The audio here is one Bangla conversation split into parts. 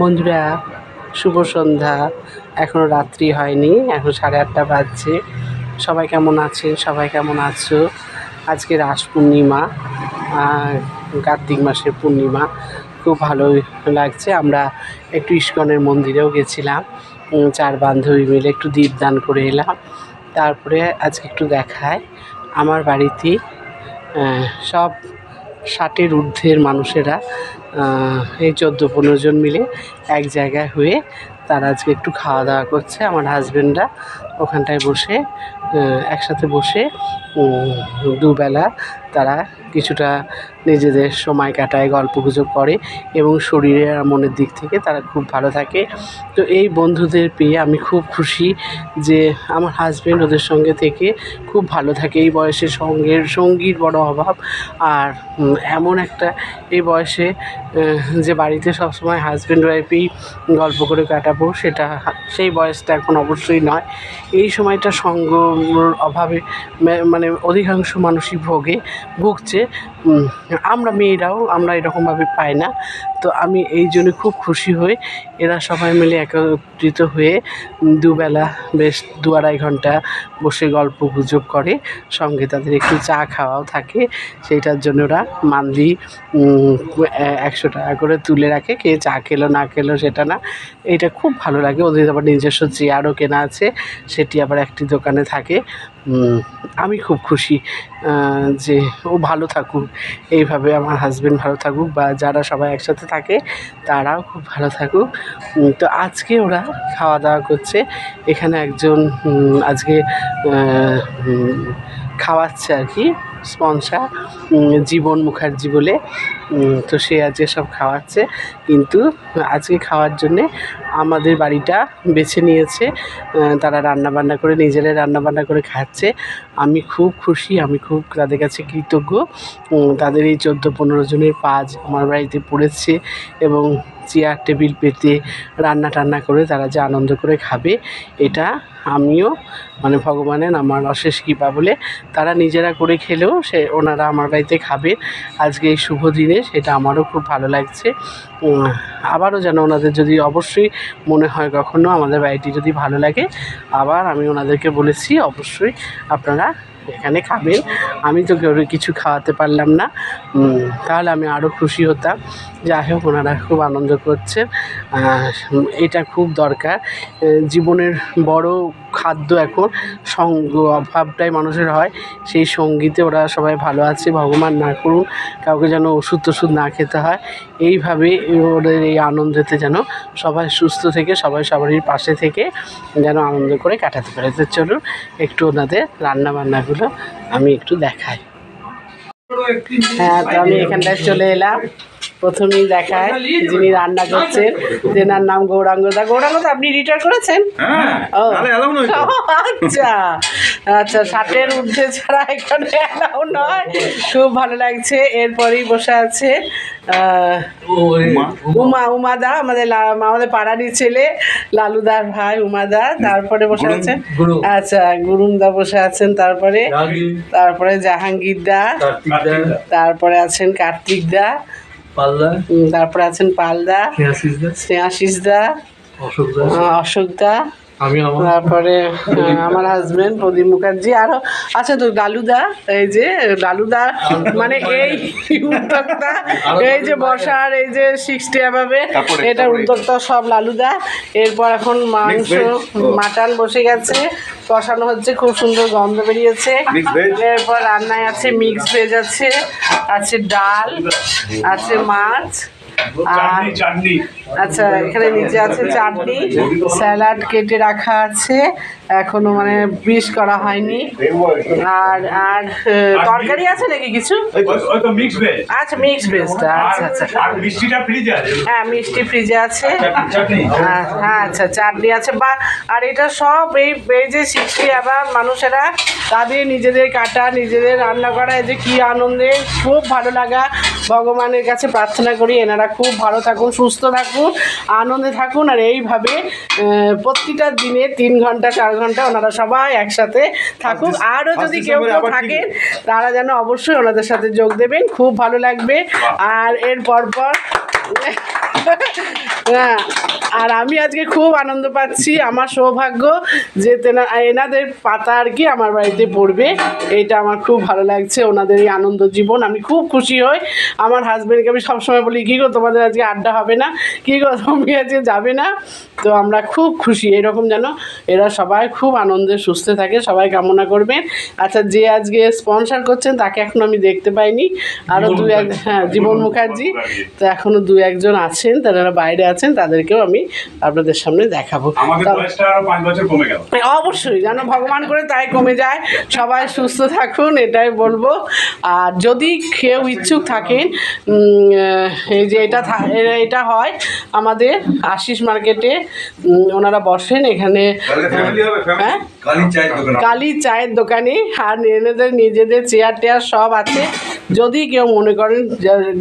বন্ধুরা, শুভ সন্ধ্যা। এখনও রাত্রি হয়নি, এখন সাড়ে আটটা বাজছে। সবাই কেমন আছেন? সবাই কেমন আছো? আজকে রাস পূর্ণিমা কার্তিক মাসের পূর্ণিমা। খুব ভালো লাগছে। আমরা একটু ইস্কনের মন্দিরেও গেছিলাম। চার বান্ধবী মিলে একটু দীপদান করে এলাম। তারপরে আজকে একটু দেখায়। আমার বাড়িতে সব ষাটের ঊর্ধ্বের মানুষেরা এই চোদ্দ পনেরো জন মিলে এক জায়গায় হয়ে তারা আজকে একটু খাওয়া দাওয়া করছে, আমার হাজব্যান্ডরা ওখানটায় বসে একসাথে বসে দুবেলা তারা কিছুটা নিজেদের সময় কাটায়, গল্প গুজব করে এবং শরীরের আর মনের দিক থেকে তারা খুব ভালো থাকে। তো এই বন্ধুদের পেয়ে আমি খুব খুশি যে আমার হাজব্যান্ড ওদের সঙ্গে থেকে খুব ভালো থাকে। এই বয়সে সঙ্গের, সঙ্গীর বড় অভাব। আর এমন একটা এই বয়সে যে বাড়িতে সবসময় হাজব্যান্ড ওয়াইফই গল্প করে কাটাবো, সেটা সেই বয়সটা এখন অবশ্যই নয়। এই সময়টা সঙ্গ অভাবে মানে অধিকাংশ মানুষই ভোগে, ভুগছে। আমরা মেয়েরাও, আমরা এরকমভাবে পাই না। তো আমি এই জন্য খুব খুশি হই। এরা সবাই মিলে একত্রিত হয়ে দুবেলা বেশ দু আড়াই ঘণ্টা বসে গল্প গুজব করে। সঙ্গে তাদের একটু চা খাওয়াও থাকে। সেইটার জন্য ওরা মান্দি একশো টাকা করে তুলে রাখে। কে চা খেলো, না খেলো সেটা না। এটা খুব ভালো লাগে। ওদের আবার নিজস্ব চেয়ারও কেনা আছে। সেটি আবার একটি দোকানে থাকে। উম, আমি খুব খুশি যে ও ভালো থাকুক। এইভাবে আমার হাজব্যান্ড ভালো থাকুক বা যারা সবাই একসাথে থাকে তারাও খুব ভালো থাকুক। তো আজকে ওরা খাওয়া দাওয়া করছে। এখানে একজন আজকে খাওয়াচ্ছে আর কি স্পন্সার জীবন মুখার্জি বলে। তো সে আজকে সব খাওয়াচ্ছে। কিন্তু আজকে খাওয়ার জন্যে আমাদের বাড়িটা বেছে নিয়েছে। তারা রান্না বান্না করে নিজেরাই রান্না বান্না করে খাচ্ছে। আমি খুব খুশি, আমি খুব তাদের কাছে কৃতজ্ঞ। তাদের এই চোদ্দ পনেরো জনের পাজ আমার বাড়িতে পড়েছে এবং চেয়ার, টেবিল পেতে রান্না টান্না করে তারা যে আনন্দ করে খাবে, এটা আমিও মানে ভগবানের আমার অশেষ কৃপা বলে তারা নিজেরা করে খেলেও সে ওনারা আমার বাড়িতে খাবে। আজকে এই শুভ দিনে সেটা আমারও খুব ভালো লাগছে। আবারও যেন ওনাদের যদি অবশ্যই মনে হয় কখনো আমাদের বাড়িটি যদি ভালো লাগে, আবার আমি ওনাদেরকে বলেছি অবশ্যই আপনারা এখানে খাবেন। আমি তো কিছু খাওয়াতে পারলাম না। তাহলে আমি আরও খুশি হতাম। যাই হোক, ওনারা খুব আনন্দ করছে। এটা খুব দরকার। জীবনের বড় খাদ্য এখন সঙ্গ, অভাবটাই মানুষের হয়। সেই সঙ্গীতে ওরা সবাই ভালো আছে, ভগবান না করুন, কাউকে যেন ওষুধ টষুধ না খেতে হয়। এইভাবে ওদের এই আনন্দেতে যেন সবাই সুস্থ থেকে, সবাই সবারই পাশে থেকে যেন আনন্দ করে কাটাতে পারে। তো চলুন, একটু ওনাদের রান্না বান্নাগুলো আমি একটু দেখাই। হ্যাঁ তো আমি এখানটায় চলে এলাম। প্রথমেই দেখায় যিনি রান্না করছেন তেনার নাম গৌরাঙ্গ দা। গৌরাঙ্গ দা আপনি রিটায়ার করেছেন? হ্যাঁ ও। আচ্ছা। আচ্ছা ষাটের ঊর্ধ্বে ছাড়া এখানে অ্যালাউ নয় খুব ভালো লাগছে। এরপরেই বসে আছে উমা। উমাদা আমাদের আমাদের পাড়ারই ছেলে লালুদার ভাই উমাদা তারপরে বসে আছেন। আচ্ছা গুরুমদা বসে আছেন তারপরে তারপরে জাহাঙ্গীরদা দা। তারপরে আছেন কার্তিক দা। পালদা। তারপরে আছেন পালদা। স্নেহাশিস দা। অশোক দা। অশোক দা। তারপরে আমার হাজবেন্ড প্রদীপ মুখার্জি। আরও আচ্ছা তো লালুদা এই যে লালুদা মানে এই উদ্যোক্তা এই যে বসার এই যে সিক্সটি অ্যাভাবে এটা। উদ্যোক্তা সব লালুদা এরপর এখন মাংস। মাটন বসে গেছে। কষানো হচ্ছে খুব সুন্দর গন্ধ বেরিয়েছে। এরপর রান্নায় আছে মিক্স ভেজ আছে। আছে ডাল আছে মাছ। আর আচ্ছা এখানে নিচে আছে চাটনি স্যালাড কেটে রাখা আছে। এখনও মানে বিষ করা হয়নি। আর আর তরকারি আছে নাকি কিছু? আচ্ছা মিক্স ভেজটা আচ্ছা আচ্ছা। হ্যাঁ মিষ্টি ফ্রিজে আছে। হ্যাঁ হ্যাঁ আচ্ছা চাটনি আছে। বা আর এটা সব এই এই যে শিখছি আবার মানুষেরা তাদের নিজেদের কাটা নিজেদের রান্না করা এই যে কী আনন্দে খুব ভালো লাগা। ভগবানের কাছে প্রার্থনা করি এনারা খুব ভালো থাকুন সুস্থ থাকুন আনন্দে থাকুন আর এইভাবে প্রতিটা দিনে তিন ঘণ্টা চার ঘণ্টা ওনারা সবাই একসাথে থাকুক। আরও যদি কেউ কেউ থাকেন তারা যেন অবশ্যই ওনাদের সাথে যোগ দেবেন। খুব ভালো লাগবে। আর এর পরপর হ্যাঁ আর আমি আজকে খুব আনন্দ পাচ্ছি আমার সৌভাগ্য যে তেনা এনাদের পাতা আর কি আমার বাড়িতে পড়বে এটা আমার খুব ভালো লাগছে ওনাদের এই আনন্দ জীবন আমি খুব খুশি হই। আমার হাজব্যান্ডকে আমি সবসময় বলি কী গো তোমাদের আজকে আড্ডা হবে না? কী গো তুমি আজকে যাবে না? তো আমরা খুব খুশি এরকম যেন এরা সবাই খুব আনন্দে সুস্থ থাকে সবাই কামনা করবেন। আচ্ছা যে আজকে স্পন্সর করছেন তাকে এখন আমি দেখতে পাইনি। আরও দু এক হ্যাঁ জীবন মুখার্জি। তো এখনও দু একজন আছেন তারা বাইরে আছেন তাদেরকেও আমি আপনাদের সামনে দেখাবো। আমাদের তা- বয়সটা আরও পাঁচ বছর কমে গেল। অবশ্যই যেন ভগবান করে তাই কমে যায়। সবাই সুস্থ থাকুন এটাই বলব। আর যদি কেউ ইচ্ছুক থাকেন এই যে এটা এটা হয় আমাদের আশিস মার্কেটে ওনারা বসেন এখানে হ্যাঁ? কালী চায়ের দোকান। কালী চায়ের দোকানে আর এনাদের নিজেদের চেয়ার টেয়ার সব আছে। যদি কেউ মনে করেন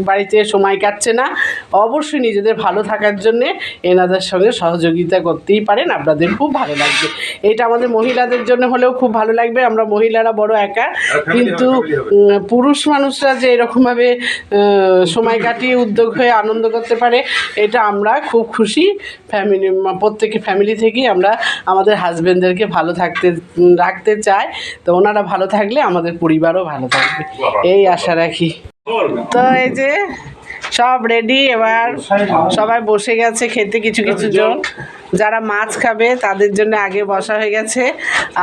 বাড়িতে সময় কাটছে না অবশ্যই নিজেদের ভালো থাকার জন্যে এনাদের সঙ্গে সহযোগিতা করতেই পারেন আপনাদের খুব ভালো লাগবে। এটা আমাদের মহিলাদের জন্য হলেও খুব ভালো লাগবে আমরা মহিলারা বড় একা কিন্তু পুরুষ মানুষরা যে এরকমভাবে সময় কাটিয়ে উদ্যোগ হয়ে আনন্দ করতে পারে এটা আমরা খুব খুশি। ফ্যামিলি প্রত্যেকে ফ্যামিলি থেকেই আমরা আমাদের হাজব্যান্ডদেরকে ভালো থাকতে রাখতে চাই। তো ওনারা ভালো থাকলে আমাদের পরিবারও ভালো থাকবে। এই আশা রাখি। তো এই যে সব রেডি এবার সবাই বসে গেছে খেতে কিছু কিছু জন। যারা মাছ খাবে তাদের জন্য আগে বসা হয়ে গেছে।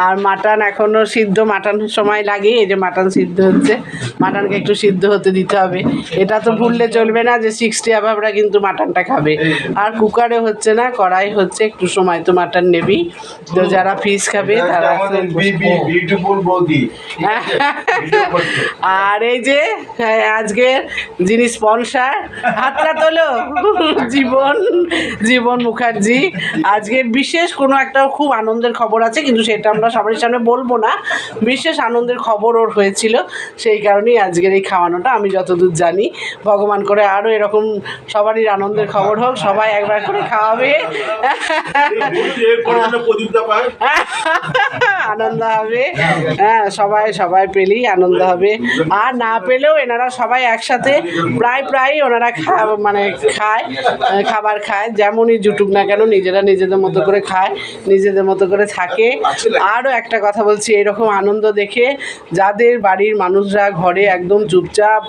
আর মাটন এখনও সিদ্ধ মাটন সময় লাগে এই যে মাটন সিদ্ধ হচ্ছে। মাটনকে একটু সিদ্ধ হতে দিতে হবে। এটা তো ভুললে চলবে না যে সিক্সটি অ্যাভাবরা কিন্তু মাটনটা খাবে। আর কুকারে হচ্ছে না কড়াই হচ্ছে একটু সময় তো মাটন নেবি তো যারা ফিশ খাবে তারা আর এই যে হ্যাঁ, আজকে যিনি স্পন্সার হাতটা তোলো। জীবন জীবন মুখার্জি। আজকে বিশেষ কোনো একটা খুব আনন্দের খবর আছে, কিন্তু সেটা আমরা সবার সামনে বলব না। বিশেষ আনন্দের খবর ওর হয়েছিল, সেই কারণেই আজকের এই খাওয়ানোটা আমি যতদূর জানি। ভগবান করে আরও এরকম সবারই আনন্দের খবর হোক, সবাই একবার করে খাওয়াবে। আনন্দ হবে। হ্যাঁ সবাই সবাই পেলেই আনন্দ হবে। আর না পেলেও এনারা সবাই একসাথে প্রায় প্রায় ওনারা মানে খায়, খাবার খায়, যেমনই জুটুক না কেন, নিজেরা নিজেদের মতো করে খায় নিজেদের মতো করে থাকে। আরও একটা কথা বলছি এরকম আনন্দ দেখে যাদের বাড়ির মানুষরা ঘরে একদম চুপচাপ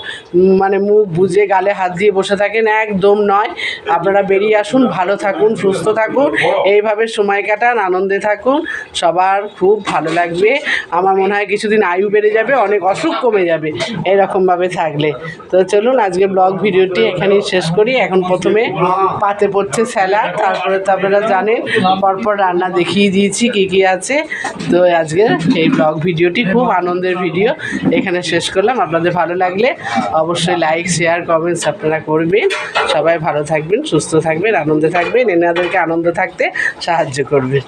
মানে মুখ বুজে গালে হাত দিয়ে বসে থাকেন একদম নয়। আপনারা বেরিয়ে আসুন ভালো থাকুন সুস্থ থাকুন এইভাবে সময় কাটান আনন্দে থাকুন। সবার খুব ভালো লাগবে। আমার মনে হয় কিছুদিন আয়ু বেড়ে যাবে অনেক অসুখ কমে যাবে এরকমভাবে থাকলে। তো চলুন আজকে ব্লগ ভিডিওটি এখানেই শেষ করি। এখন প্রথমে পাতে পড়ছে স্যালাড তারপরে তো আপনারা জানেন, পরপর রান্না দেখিয়ে দিয়েছি কী কী আছে। তো আজকে এই ব্লগ ভিডিওটি খুব আনন্দের ভিডিও। এখানে শেষ করলাম। আপনাদের ভালো লাগলে অবশ্যই লাইক শেয়ার কমেন্টস আপনারা করবেন। সবাই ভালো থাকবেন, সুস্থ থাকবেন, আনন্দে থাকবেন। এনাদেরকে আনন্দ থাকতে সাহায্য করবেন।